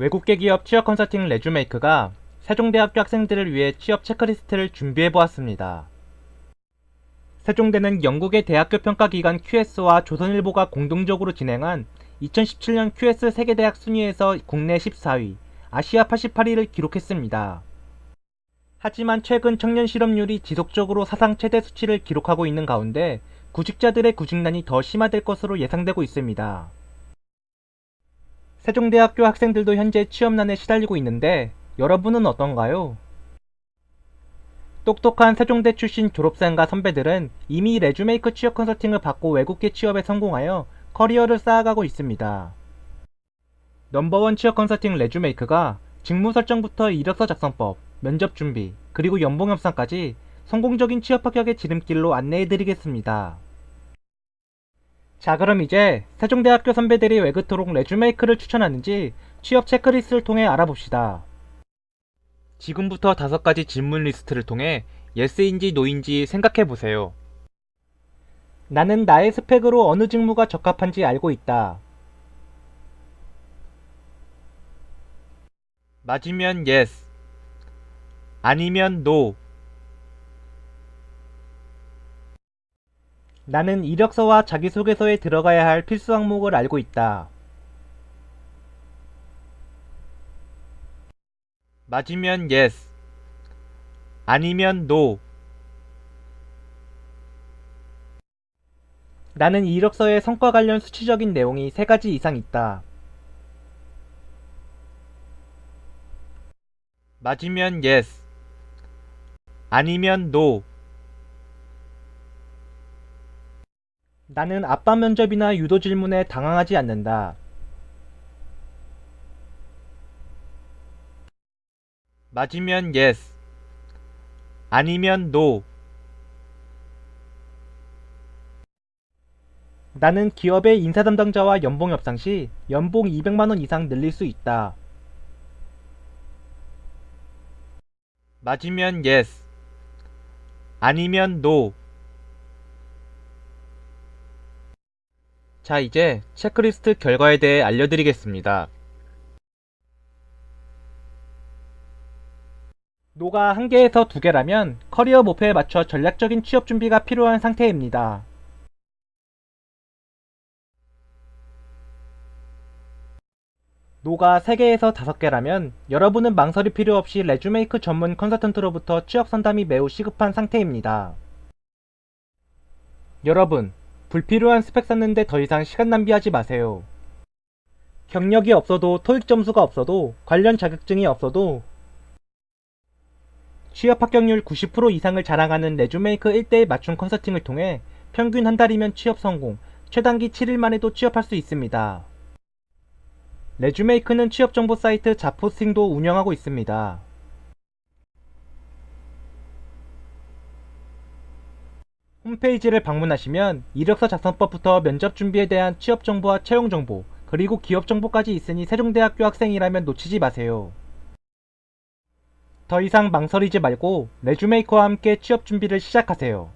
외국계 기업 취업 컨설팅 레주메이크가 세종대학교 학생들을 위해 취업 체크리스트를 준비해 보았습니다. 세종대는 영국의 대학교 평가기관 QS와 조선일보가 공동적으로 진행한 2017년 QS 세계대학 순위에서 국내 14위, 아시아 88위를 기록했습니다. 하지만 최근 청년 실업률이 지속적으로 사상 최대 수치를 기록하고 있는 가운데 구직자들의 구직난이 더 심화될 것으로 예상되고 있습니다. 세종대학교 학생들도 현재 취업난에 시달리고 있는데 여러분은 어떤가요? 똑똑한 세종대 출신 졸업생과 선배들은 이미 레주메이크 취업 컨설팅을 받고 외국계 취업에 성공하여 커리어를 쌓아가고 있습니다. 넘버원 취업 컨설팅 레주메이크가 직무 설정부터 이력서 작성법, 면접 준비, 그리고 연봉 협상까지 성공적인 취업 합격의 지름길로 안내해드리겠습니다. 자 그럼 이제 세종대학교 선배들이 왜 그토록 레주메이크를 추천하는지 취업 체크리스트를 통해 알아봅시다. 지금부터 다섯 가지 질문 리스트를 통해 예스인지 노인지 생각해 보세요. 나는 나의 스펙으로 어느 직무가 적합한지 알고 있다. 맞으면 yes, 아니면 no. 나는 이력서와 자기소개서에 들어가야 할 필수 항목을 알고 있다. 맞으면 yes, 아니면 no. 나는 이력서에 성과 관련 수치적인 내용이 세 가지 이상 있다. 맞으면 yes, 아니면 no. 나는 아빠 면접이나 유도 질문에 당황하지 않는다. 맞으면 yes, 아니면 no. 나는 기업의 인사 담당자와 연봉 협상 시 연봉 200만원 이상 늘릴 수 있다. 맞으면 yes, 아니면 no. 자, 이제 체크리스트 결과에 대해 알려드리겠습니다. 노가 한 개에서 두 개라면 커리어 목표에 맞춰 전략적인 취업 준비가 필요한 상태입니다. 노가 3개에서 5개라면 여러분은 망설일 필요 없이 레주메이크 전문 컨설턴트로부터 취업 상담이 매우 시급한 상태입니다. 여러분, 불필요한 스펙 쌓는데 더 이상 시간 낭비하지 마세요. 경력이 없어도 토익 점수가 없어도 관련 자격증이 없어도 취업 합격률 90% 이상을 자랑하는 레주메이크 1대1 맞춤 컨설팅을 통해 평균 한 달이면 취업 성공, 최단기 7일만 해도 취업할 수 있습니다. 레주메이크는 취업 정보 사이트 자포스팅도 운영하고 있습니다. 홈페이지를 방문하시면 이력서 작성법부터 면접 준비에 대한 취업 정보와 채용 정보, 그리고 기업 정보까지 있으니 세종대학교 학생이라면 놓치지 마세요. 더 이상 망설이지 말고 레주메이커와 함께 취업 준비를 시작하세요.